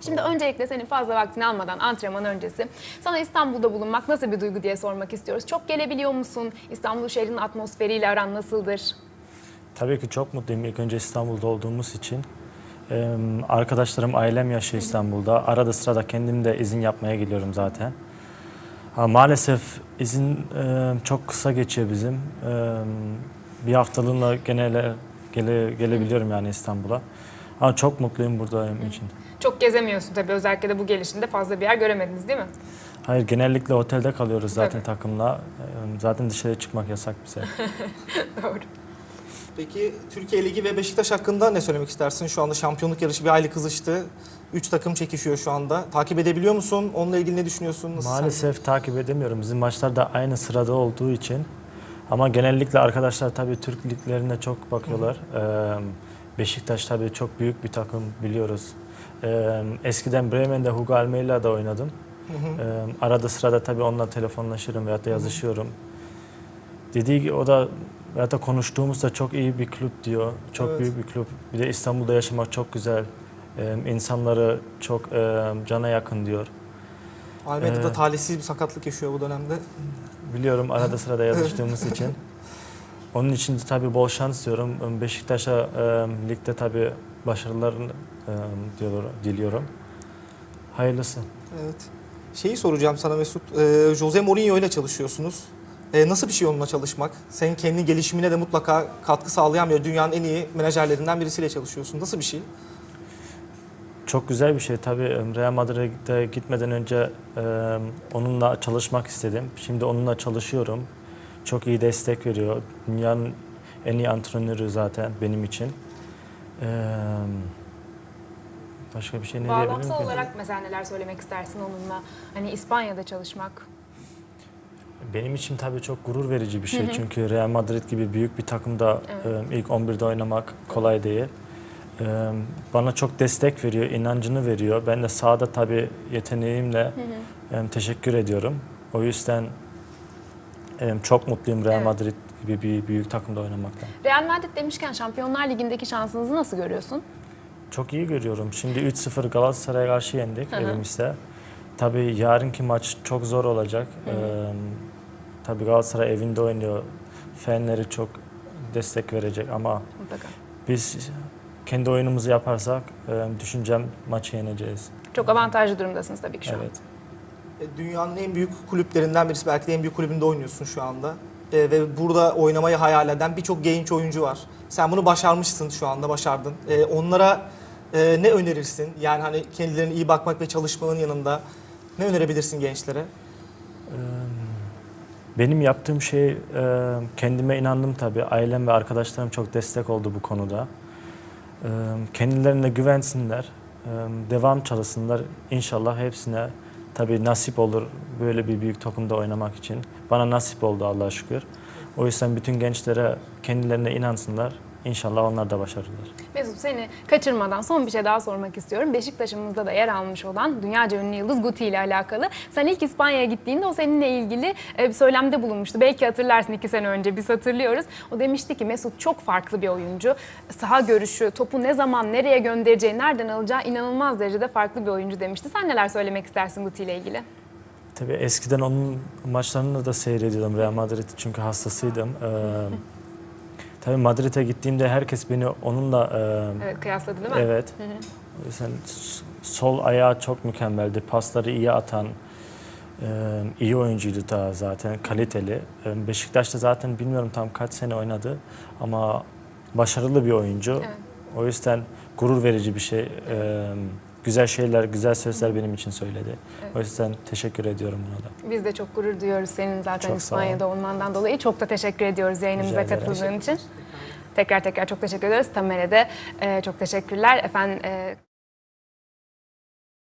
Şimdi öncelikle senin fazla vaktini almadan antrenman öncesi sana İstanbul'da bulunmak nasıl bir duygu diye sormak istiyoruz. Çok gelebiliyor musun? İstanbul şehrinin atmosferiyle aran nasıldır? Tabii ki çok mutluyum ilk önce İstanbul'da olduğumuz için. Ee, arkadaşlarım, ailem yaşıyor İstanbul'da. Arada sırada kendim de izin yapmaya geliyorum zaten. Ha, maalesef izin e, çok kısa geçiyor bizim. Ee, bir haftalığına genele gele, gelebiliyorum yani İstanbul'a. Ama çok mutluyum buradayım için. Çok gezemiyorsun tabii özellikle de bu gelişinde fazla bir yer göremediniz değil mi? Hayır genellikle otelde kalıyoruz zaten Tabii. takımla. Zaten dışarı çıkmak yasak bize. Doğru. Peki Türkiye Ligi ve Beşiktaş hakkında ne söylemek istersin? Şu anda şampiyonluk yarışı bir aylık kızıştı. Üç takım çekişiyor şu anda. Takip edebiliyor musun? Onunla ilgili ne düşünüyorsun? Nasıl Maalesef takip edemiyorum. Bizim maçlar da aynı sırada olduğu için. Ama genellikle arkadaşlar tabii Türk liglerine çok bakıyorlar. Ee, Beşiktaş tabii çok büyük bir takım biliyoruz. Ee, eskiden Bremen'de Hugo Almeida'da oynadım. Hı hı. Ee, arada sırada tabii onunla telefonlaşırım veyahut da yazışıyorum. Dediği gibi o da veyahut da konuştuğumuzda çok iyi bir kulüp diyor. Çok Evet. büyük bir kulüp. Bir de İstanbul'da yaşamak çok güzel. Ee, insanları çok e, cana yakın diyor. Almanya'da Ee, talihsiz bir sakatlık yaşıyor bu dönemde. Biliyorum arada sırada yazıştığımız için. Onun için de tabii bol şans diyorum. Beşiktaş'a e, ligde tabii başarılar e, diliyorum. Hayırlısı. Evet. Şeyi soracağım sana Mesut. Ee, Jose Mourinho ile çalışıyorsunuz. Ee, nasıl bir şey onunla çalışmak? Senin kendi gelişimine de mutlaka katkı sağlayan bir dünyanın en iyi menajerlerinden birisiyle çalışıyorsun. Nasıl bir şey? Çok güzel bir şey tabii. Real Madrid'e gitmeden önce e, onunla çalışmak istedim. Şimdi onunla çalışıyorum. Çok iyi destek veriyor. Dünyanın en iyi antrenörü zaten benim için. E, başka bir şey ne diyebilirim Bağlamsal ki? olarak mesela neler söylemek istersin onunla? Hani İspanya'da çalışmak. Benim için tabii çok gurur verici bir şey. Çünkü Real Madrid gibi büyük bir takımda Evet. ilk 11'de oynamak kolay değil. Bana çok destek veriyor, inancını veriyor. Ben de sahada tabii yeteneğimle e, teşekkür ediyorum. O yüzden çok mutluyum Real Evet. Madrid gibi bir büyük takımda oynamaktan. Real Madrid demişken Şampiyonlar Ligi'ndeki şansınızı nasıl görüyorsun? Çok iyi görüyorum. Şimdi 3-0 Galatasaray'a karşı yendik Hı hı. evimizde. Tabii yarınki maç çok zor olacak. Ee, tabii Galatasaray evinde oynuyor. Fanları çok destek verecek ama Mutlaka. biz kendi oyunumuzu yaparsak e, düşüncem maçı yeneceğiz. Çok avantajlı durumdasınız tabii ki şu an. Evet. E, Dünyanın en büyük kulüplerinden birisi. Belki de en büyük kulübünde oynuyorsun şu anda. E, ve burada oynamayı hayal eden birçok genç oyuncu var. Sen bunu başarmışsın şu anda, başardın. E, onlara e, ne önerirsin? Yani hani kendilerine iyi bakmak ve çalışmanın yanında ne önerebilirsin gençlere? Benim yaptığım şey kendime inandım tabii. Ailem ve arkadaşlarım çok destek oldu bu konuda. Kendilerine güvensinler, devam çalışsınlar. İnşallah hepsine tabii nasip olur böyle bir büyük takımda oynamak için. Bana nasip oldu Allah'a şükür. O yüzden bütün gençlere kendilerine inansınlar. İnşallah onlar da başarırlar. Mesut seni kaçırmadan son bir şey daha sormak istiyorum. Beşiktaş'ımızda da yer almış olan dünyaca ünlü Yıldız Guti ile alakalı. Sen ilk İspanya'ya gittiğinde o seninle ilgili e, bir söylemde bulunmuştu. Belki hatırlarsın iki sene önce biz hatırlıyoruz. O demişti ki Mesut çok farklı bir oyuncu. Saha görüşü, topu ne zaman nereye göndereceği, nereden alacağı inanılmaz derecede farklı bir oyuncu demişti. Sen neler söylemek istersin Guti ile ilgili? Tabii eskiden onun maçlarını da seyrediyordum Real Madrid çünkü hastasıydım. Ee, tabii Madrid'e gittiğimde herkes beni onunla e, Evet, kıyasladı değil mi? Evet. O yüzden s- sol ayağı çok mükemmeldi. Pasları iyi atan, e, iyi oyuncuydu da zaten, kaliteli. E, Beşiktaş'ta zaten bilmiyorum tam kaç sene oynadı ama başarılı bir oyuncu. Evet. O yüzden gurur verici bir şey. E, Güzel şeyler, güzel sözler benim için söyledi. O yüzden teşekkür ediyorum ona da. Biz de çok gurur duyuyoruz senin zaten Çok. İspanya'da olmandan dolayı. Çok da teşekkür ediyoruz yayınımıza katıldığın için. Tekrar tekrar çok teşekkür ediyoruz. Tamer'e de e, çok teşekkürler. Efendim e,